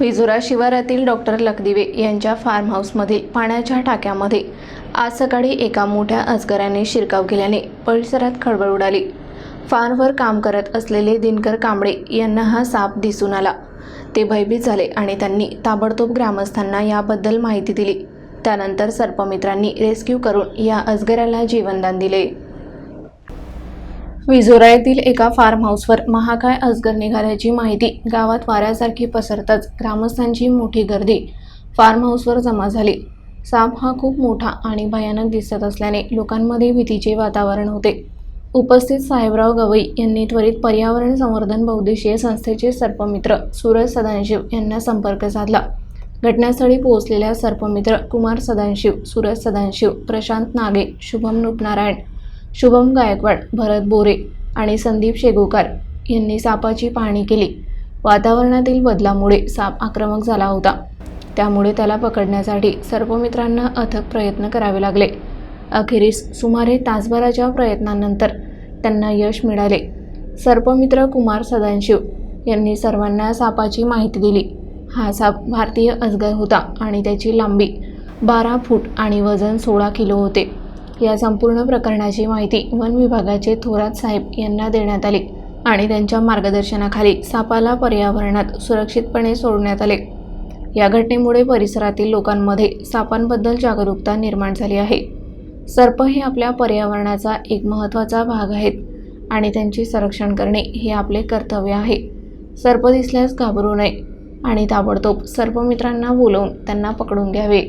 विजुरा शिवारातील डॉक्टर लखदिवे यांच्या फार्म हाऊसमधील पाण्याच्या टाक्यामध्ये आज सकाळी एका मोठ्या अजगराने शिरकाव केल्याने परिसरात खळबळ उडाली. फार्मवर काम करत असलेले दिनकर कांबळे यांना हा साप दिसून आला. ते भयभीत झाले आणि त्यांनी ताबडतोब ग्रामस्थांना याबद्दल माहिती दिली. त्यानंतर सर्पमित्रांनी रेस्क्यू करून या अजगराला जीवनदान दिले. विजोरा येथील एका फार्म हाऊसवर महाकाय अजगर निघाल्याची माहिती गावात वाऱ्यासारखी पसरताच ग्रामस्थांची मोठी गर्दी. फार्म हाऊसवर जमा झाली. साप हा खूप मोठा आणि भयानक दिसत असल्याने लोकांमध्ये भीतीचे वातावरण होते. उपस्थित साहेबराव गवई यांनी त्वरित पर्यावरण संवर्धन बहुद्देशीय संस्थेचे सर्पमित्र सूरज सदाशिव यांना संपर्क साधला. घटनास्थळी पोहोचलेल्या सर्पमित्र कुमार सदाशिव सूरज सदाशिव प्रशांत नागे शुभम नुपनारायण शुभम गायकवाड भरत बोरे आणि संदीप शेगोकार यांनी सापाची पाहणी केली. वातावरणातील बदलामुळे साप आक्रमक झाला होता. त्यामुळे त्याला पकडण्यासाठी सर्पमित्रांना अथक प्रयत्न करावे लागले. अखेरीस सुमारे तासभराच्या प्रयत्नानंतर त्यांना यश मिळाले. सर्पमित्र कुमार सदाशिव यांनी सर्वांना सापाची माहिती दिली. हा साप भारतीय अजगर होता आणि त्याची लांबी बारा फूट आणि वजन सोळा किलो होते. या संपूर्ण प्रकरणाची माहिती वन विभागाचे थोरात साहेब यांना देण्यात आली आणि त्यांच्या मार्गदर्शनाखाली सापाला पर्यावरणात सुरक्षितपणे सोडण्यात आले. या घटनेमुळे परिसरातील लोकांमध्ये सापांबद्दल जागरूकता निर्माण झाली आहे. सर्प हे आपल्या पर्यावरणाचा एक महत्त्वाचा भाग आहेत आणि त्यांचे संरक्षण करणे हे आपले कर्तव्य आहे. सर्प दिसल्यास घाबरू नये आणि ताबडतोब सर्पमित्रांना बोलवून त्यांना पकडून घ्यावे.